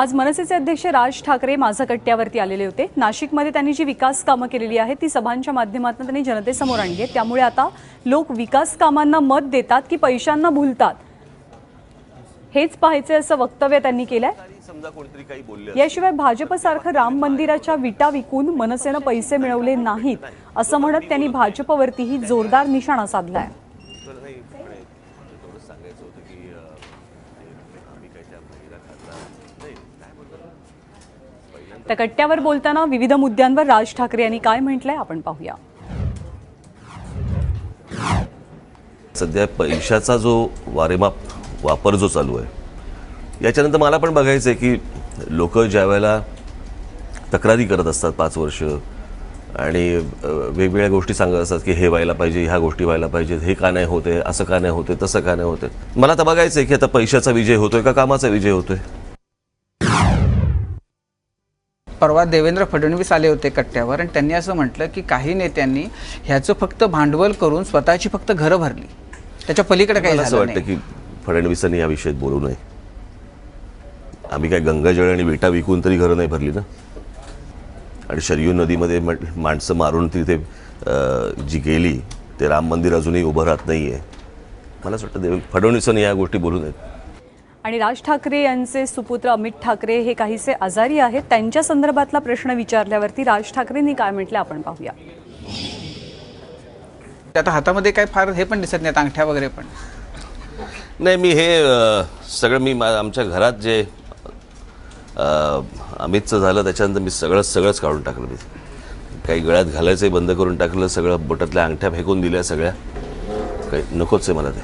आज मनसेचे अध्यक्ष राज ठाकरे माझा कट्ट्यावरती आलेले होते. नाशिकमध्ये त्यांनी जी विकास कामं केलेली आहेत ती सभांच्या माध्यमातून त्यांनी जनतेसमोर आणली आहेत. त्यामुळे आता लोक विकास कामांना मत देतात की पैशांना भुलतात. हेच पाहायचे असं वक्तव्य त्यांनी केलंय. याशिवाय भाजपसारखं राम मंदिराच्या विटा विकून मनसेनं पैसे मिळवले नाहीत असं म्हणत त्यांनी भाजपवरतीही जोरदार निशाणा साधलाय. त्या कट्ट्यावर बोलताना विविध मुद्द्यांवर राज ठाकरे यांनी काय म्हटलंय आपण पाहूया. सध्या पैशाचा जो वारेमाप वापर जो चालू आहे याच्यानंतर मला पण बघायचं आहे की लोक ज्या वेळेला तक्रारी करत असतात पाच वर्ष आणि वेगवेगळ्या गोष्टी सांगत असतात की हे व्हायला पाहिजे ह्या गोष्टी व्हायला पाहिजेत हे का नाही होते असं का नाही होते तसं का नाही होते. मला तर बघायचं आहे की आता पैशाचा विजय होतोय का कामाचा विजय होतोय? परवा देवेंद्र फडणवीस आले होते कट्ट्यावर आणि त्यांनी असं म्हटलं की काही नेत्यांनी ह्याचं फक्त भांडवल करून स्वतःची फक्त घरं भरली. त्याच्या पलीकडे काही असं वाटतं की फडणवीसांनी या विषयात बोलू नये. आम्ही काय गंगाजळ आणि विटा विकून तरी घरं नाही भरली ना? आणि शरयू नदीमध्ये म- माणसं मारून तिथे जी गेली ते राम मंदिर अजूनही उभं राहत नाही आहे मला असं वाटतं देव फडणवीसांनी या गोष्टी बोलू नयेत आणि राज ठाकरे यांचे सुपुत्र अमित ठाकरे हे काहीसे आजारी आहेत. त्यांच्या संदर्भातला प्रश्न विचारल्यावरती राज ठाकरेंनी काय म्हटलं आपण पाहूया. आता हातामध्ये काय फार हे पण दिसत नाहीत अंगठ्या वगैरे पण. नाही मी हे सगळं मी मा- आमच्या घरात जे अमितचं झालं त्याच्यानंतर मी सगळं सगळंच काढून टाकलं. मी काही गळ्यात घालायचंही बंद करून टाकलं सगळं बोटातल्या अंगठ्या फेकून दिल्या सगळ्या. काही नकोच आहे मला ते.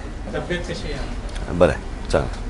बरं आहे चांगलं